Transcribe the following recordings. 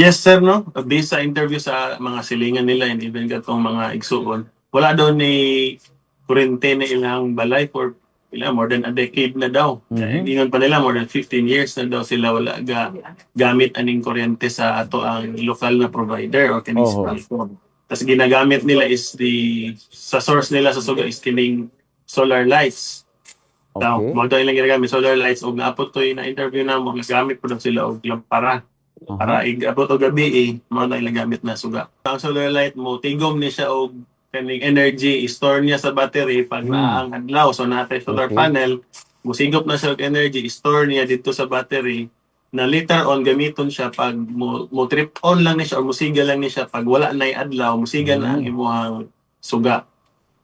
Yes, sir, no? Based sa interview sa mga silingan nila and even katong mga igsuon, wala daw ni kurente na ilang balay for ilang more than a decade na daw. Mhm. Ingon pa nila more than 15 years na daw sila wala ga gamit aning kuryente sa ato ang lokal na provider or kining Oho. platform. Tapos ginagamit nila is the sa source nila sa suga is kining solar lights. Okay. mo daw ilang ginagamit solar lights og naapot to na interview na mo gamit po daw sila og lampara Aha. para igabot og gabi eh mo na ilang gamit na suga. Ang solar light mo tigom ni siya og kaning energy i-store niya sa battery pag Hmm. naang adlaw so natay solar Okay. panel musigop na siya og energy i-store niya dito sa battery na later on gamiton siya pag mo, mo trip on lang ni siya or musiga lang ni siya pag wala na adlaw musiga na ang Hmm. imuhang suga.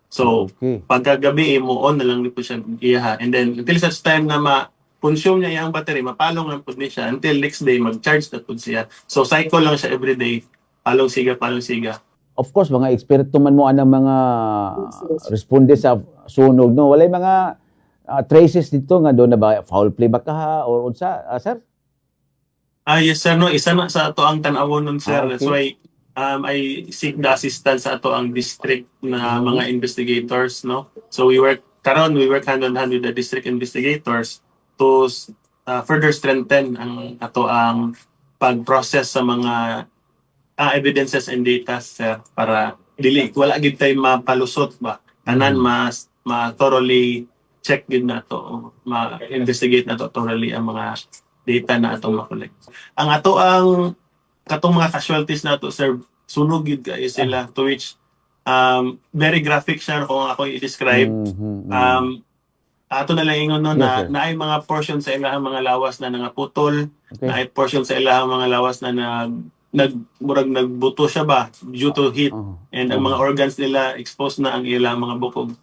So Okay. pagkagabi eh, mo on na lang dito siya iyaha and then until such time na ma consume niya yung battery mapalong lang pud ni siya until next day mag-charge na pud siya. So cycle lang siya every day palong siga palong siga. Of course, mga eksperto man mo anang mga responde sa sunog, no? Walay mga ah, traces dito nga doon na ba foul play ba ka or unsa, ah, sir? ah yes sir no? Isa na sa ato ang tan-awon nun sir. Ah, okay. that's why um, I seek the assistance sa ato ang district na mga investigators no? So we work karon we work hand in hand with the district investigators to uh, further strengthen ang ato ang pag-process sa mga ah, evidences and data sir para dili wala gid tay mapalusot ba tanan Mhm. mas ma thoroughly check gid na to ma investigate na to thoroughly ang mga data na atong makolekt ang ato ang katong mga casualties na to sir sunog gid kayo sila to which um very graphic siya kung ako i-describe Mhm, mhm. um ato na lang ingon no na sir. naay mga portion sa ilahang mga lawas na nangaputol okay. na portion sa ilahang mga lawas na nag nag murag nagbuto siya ba due to heat Oh. and ang mga organs nila exposed na ang ilang mga bukog